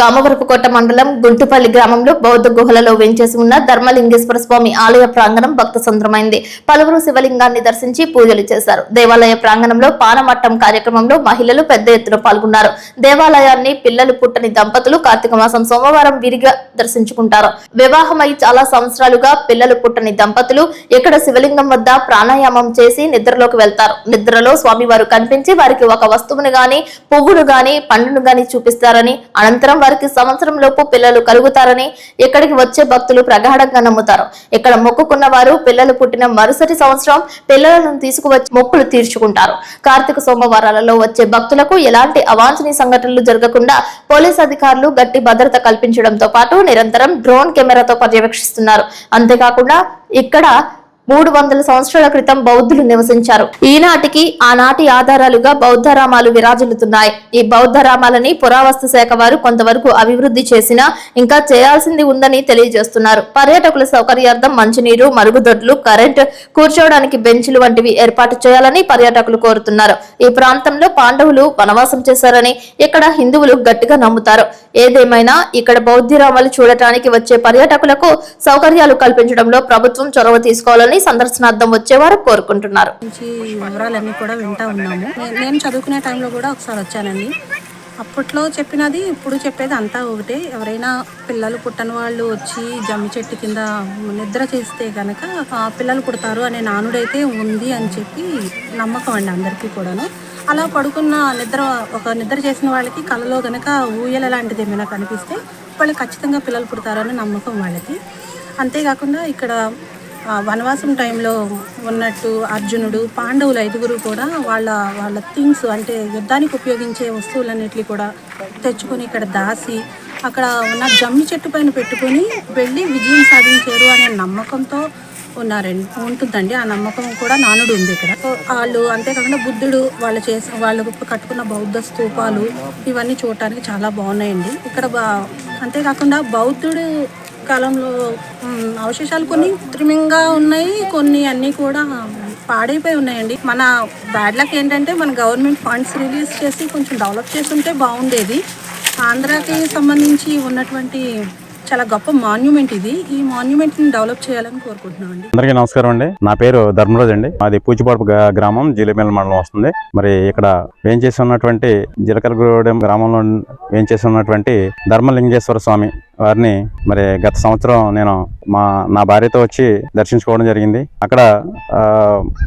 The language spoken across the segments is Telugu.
కామవరపుకోట మండలం గుంటుపల్లి గ్రామంలో బౌద్ధ గుహలలో వెంచేసి ఉన్న ధర్మలింగేశ్వర స్వామి ఆలయ ప్రాంగణం భక్త సంద్రమైంది. పలువురు శివలింగాన్ని దర్శించి పూజలు చేశారు. దేవాలయ ప్రాంగణంలో పానమట్టం కార్యక్రమంలో మహిళలు పెద్ద ఎత్తున పాల్గొన్నారు. దేవాలయాన్ని పిల్లలు పుట్టని దంపతులు కార్తీక మాసం సోమవారం విరిగా దర్శించుకుంటారు. వివాహమై చాలా సంవత్సరాలుగా పిల్లలు పుట్టని దంపతులు ఇక్కడ శివలింగం వద్ద ప్రాణాయామం చేసి నిద్రలోకి వెళ్తారు. నిద్రలో స్వామివారు కనిపించి వారికి ఒక వస్తువును గాని పువ్వును గాని పండును గాని చూపిస్తారని అనంతరం వారికి సంవత్సరం లోపు పిల్లలు కలుగుతారని ఇక్కడికి వచ్చే భక్తులు ప్రగాఢంగా నమ్ముతారు. ఇక్కడ మొక్కుకున్న వారు పిల్లలు పుట్టిన మరుసటి సంవత్సరం పిల్లలను తీసుకువచ్చి మొక్కులు తీర్చుకుంటారు. కార్తీక సోమవారాలలో వచ్చే భక్తులకు ఎలాంటి అవాంఛనీయ సంఘటనలు జరగకుండా పోలీస్ అధికారులు గట్టి భద్రత కల్పించడంతో పాటు నిరంతరం డ్రోన్ కెమెరాతో పర్యవేక్షిస్తున్నారు. అంతేకాకుండా ఇక్కడ మూడు వందల సంవత్సరాల క్రితం బౌద్ధులు నివసించారు. ఈనాటికి ఆనాటి ఆధారాలుగా బౌద్ధ రామాలు విరాజిల్లుతున్నాయి. ఈ బౌద్ధ రామాలని పురావస్తు శాఖ వారు కొంతవరకు అభివృద్ధి చేసినా ఇంకా చేయాల్సింది ఉందని తెలియజేస్తున్నారు. పర్యాటకుల సౌకర్యార్థం మంచినీరు మరుగుదొడ్లు కరెంట్ కూర్చోవడానికి బెంచ్లు వంటివి ఏర్పాటు చేయాలని పర్యాటకులు కోరుతున్నారు. ఈ ప్రాంతంలో పాండవులు వనవాసం చేశారని ఇక్కడ హిందువులు గట్టిగా నమ్ముతారు. ఏదేమైనా ఇక్కడ బౌద్ధరామాలు చూడటానికి వచ్చే పర్యాటకులకు సౌకర్యాలు కల్పించడంలో ప్రభుత్వం చొరవ తీసుకోవాలని సందర్శనార్థం వచ్చేవారు కోరుకుంటున్నారు. వివరాలన్నీ కూడా వింటా ఉన్నాము. నేను చదువుకునే టైంలో కూడా ఒకసారి వచ్చానండి. అప్పట్లో చెప్పినది ఇప్పుడు చెప్పేది అంతా ఒకటే. ఎవరైనా పిల్లలు పుట్టని వాళ్ళు వచ్చి జమ్మి చెట్టు కింద నిద్ర చేస్తే కనుక పిల్లలు పుడతారు అనే నానుడైతే ఉంది అని చెప్పి నమ్మకం అండి అందరికీ కూడాను. అలా పడుకున్న నిద్ర ఒక నిద్ర చేసిన వాళ్ళకి కలలో కనుక ఊయల లాంటిది ఏమైనా కనిపిస్తే వాళ్ళు ఖచ్చితంగా పిల్లలు పుడతారని నమ్మకం వాళ్ళకి. అంతేకాకుండా ఇక్కడ వనవాసం టైంలో ఉన్నట్టు అర్జునుడు పాండవులు ఐదుగురు కూడా వాళ్ళ వాళ్ళ థింగ్స్ అంటే యుద్ధానికి ఉపయోగించే వస్తువులన్నిటిని కూడా తెచ్చుకొని ఇక్కడ దాసి అక్కడ ఉన్న జమ్మి చెట్టు పైన పెట్టుకొని వెళ్ళి విజయం సాధించారు అనే నమ్మకంతో ఉన్నారండి ఉంటుందండి. ఆ నమ్మకం కూడా నానుడు ఉంది ఇక్కడ. సో వాళ్ళు అంతేకాకుండా బుద్ధుడు వాళ్ళు చేసిన వాళ్ళు కట్టుకున్న బౌద్ధ స్తూపాలు ఇవన్నీ చూడటానికి చాలా బాగున్నాయండి. ఇక్కడ బా- అంతేకాకుండా బౌద్ధుడు కాలంలో అవశేషాలు కొన్ని కృత్రిమంగా ఉన్నాయి కొన్ని అన్నీ కూడా పాడైపోయి ఉన్నాయండి. మన బ్యాడ్ లక్ ఏంటంటే మన గవర్నమెంట్ ఫండ్స్ రిలీజ్ చేసి కొంచెం డెవలప్ చేస్తుంటే బాగుండేది. ఆంధ్రాకి సంబంధించి ఉన్నటువంటి చాలా గొప్ప మాన్యుమెంట్ ఇది. ఈ మాన్యుమెంట్ని డెవలప్ చేయాలని కోరుకుంటున్నామండి అందరికీ నమస్కారం అండి. నా పేరు ధర్మరాజ్ అండి. మాది పూచిపాడు గ్రామం జిలిమేల మండలం వస్తుంది. మరి ఇక్కడ వేయించేసి చేసి ఉన్నటువంటి జీలకర్రగూడెం గ్రామంలో ఏం చేసి ఉన్నటువంటి ధర్మలింగేశ్వర స్వామి వారిని మరి గత సంవత్సరం నేను మా నా భార్యతో వచ్చి దర్శించుకోవడం జరిగింది. అక్కడ ఆ,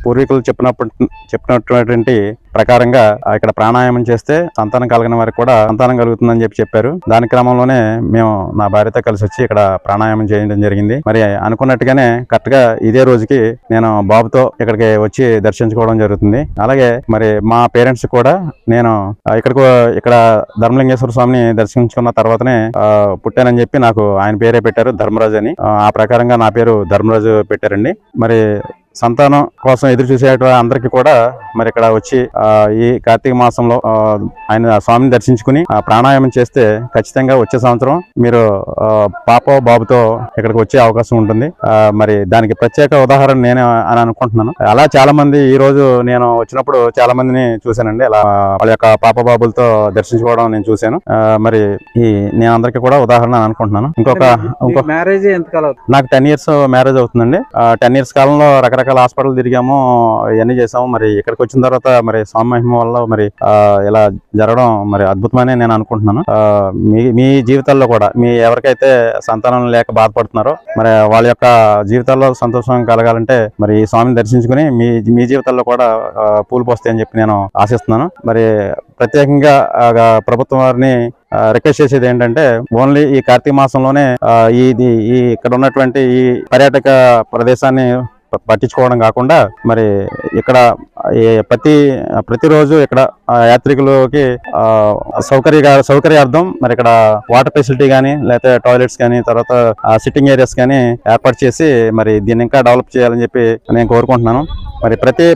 పూర్వీకులు చెప్పినప్పుడు చెప్పినటువంటి ప్రకారంగా ఇక్కడ ప్రాణాయామం చేస్తే సంతానం కలిగిన వారికి కూడా సంతానం కలుగుతుందని చెప్పి చెప్పారు. దాని క్రమంలోనే మేము నా భార్యతో కలిసి వచ్చి ఇక్కడ ప్రాణాయామం చేయడం జరిగింది. మరి అనుకున్నట్టుగానే కరెక్ట్గా ఇదే రోజుకి నేను బాబుతో ఇక్కడికి వచ్చి దర్శించుకోవడం జరుగుతుంది. అలాగే మరి మా పేరెంట్స్ కూడా నేను ఆ, ఇక్కడికి ఇక్కడ ధర్మలింగేశ్వర స్వామిని దర్శించుకున్న తర్వాతనే పుట్టానని చెప్పి నాకు ఆయన పేరే పెట్టారు ధర్మరాజు అని. ఆ ప్రకారంగా నా పేరు ధర్మరాజు పెట్టారండి. మరి సంతానం కోసం ఎదురు చూసే అందరికి కూడా మరి ఇక్కడ వచ్చి ఈ కార్తీక మాసంలో ఆయన స్వామిని దర్శించుకుని ఆ, ప్రాణాయామం చేస్తే ఖచ్చితంగా వచ్చే సంవత్సరం మీరు పాప బాబుతో ఇక్కడికి వచ్చే అవకాశం ఉంటుంది. మరి దానికి ప్రత్యేక ఉదాహరణ నేను అని అనుకుంటున్నాను. అలా చాలా మంది ఈ రోజు నేను వచ్చినప్పుడు చాలా మందిని చూశానండి. అలా వాళ్ళ యొక్క పాప బాబులతో దర్శించుకోవడం నేను చూశాను. మరి ఈ నేను అందరికీ కూడా ఉదాహరణ అని అనుకుంటున్నాను. ఇంకొక ఇంకొక మ్యారేజ్ నాకు టెన్ ఇయర్స్ మ్యారేజ్ అవుతుందండి. టెన్ ఇయర్స్ కాలంలో రకరకాల హాస్పిటల్ తిరిగాము ఇవన్నీ చేసాము మరి ఇక్కడికి వచ్చిన తర్వాత మరి స్వామి వల్ల మరి ఇలా జరగడం మరి అద్భుతమనే నేను అనుకుంటున్నాను. మీ మీ జీవితాల్లో కూడా మీ ఎవరికైతే సంతానం లేక బాధపడుతున్నారో మరి వాళ్ళ యొక్క జీవితాల్లో సంతోషం కలగాలంటే మరి ఈ స్వామిని దర్శించుకుని మీ మీ జీవితాల్లో కూడా పూలు పోస్తాయని చెప్పి నేను ఆశిస్తున్నాను. మరి ప్రత్యేకంగా ప్రభుత్వం వారిని రిక్వెస్ట్ చేసేది ఏంటంటే ఓన్లీ ఈ కార్తీక మాసంలోనే ఇది ఈ ఇక్కడ ఉన్నటువంటి ఈ పర్యాటక ప్రదేశాన్ని పట్టించుకోవడం కాకుండా మరి ఇక్కడ ఈ ప్రతి ప్రతిరోజు ఇక్కడ యాత్రికులకి సౌకర్య సౌకర్యార్థం మరి ఇక్కడ వాటర్ ఫెసిలిటీ కానీ లేకపోతే టాయిలెట్స్ కానీ తర్వాత సిట్టింగ్ ఏరియాస్ కానీ ఏర్పాటు చేసి మరి దీన్ని ఇంకా డెవలప్ చేయాలని చెప్పి నేను కోరుకుంటున్నాను. మరి ప్రతి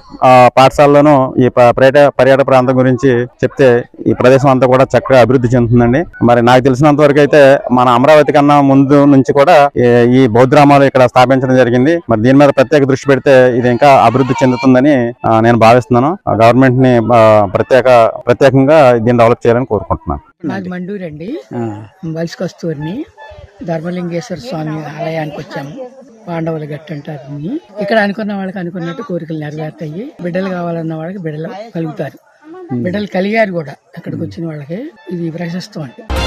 పాఠశాలలోనూ ఈ ప- పర్యాటక పర్యాటక ప్రాంతం గురించి చెప్తే ఈ ప్రదేశం అంతా కూడా చక్కగా అభివృద్ధి చెందుతుందండి. మరి నాకు తెలిసినంత వరకు అయితే మన అమరావతి కన్నా ముందు నుంచి కూడా ఈ- ఈ బౌద్ధ గ్రామాలు ఇక్కడ స్థాపించడం జరిగింది. మరి దీని మీద ప్రత్యేక దృష్టి పెడితే ఇది ఇంకా అభివృద్ధి చెందుతుందని నేను భావిస్తున్నాను. గవర్నమెంట్ని ప్రత్యేక ప్రత్యేకంగా దీన్ని డెవలప్ చేయాలని కోరుకుంటున్నాను. నాది మండూరు అండి వలస కస్తూరిని ధర్మలింగేశ్వర స్వామి ఆలయానికి వచ్చాము. పాండవుల గట్టు అంటారు. ఇక్కడ అనుకున్న వాళ్ళకి అనుకున్నట్టు కోరికలు నెరవేరుతాయి. బిడ్డలు కావాలన్న వాళ్ళకి బిడ్డలు కలుగుతారు. బిడ్డలు కలిగారు కూడా అక్కడికి వచ్చిన వాళ్ళకి. ఇది ప్రశస్తం అండి.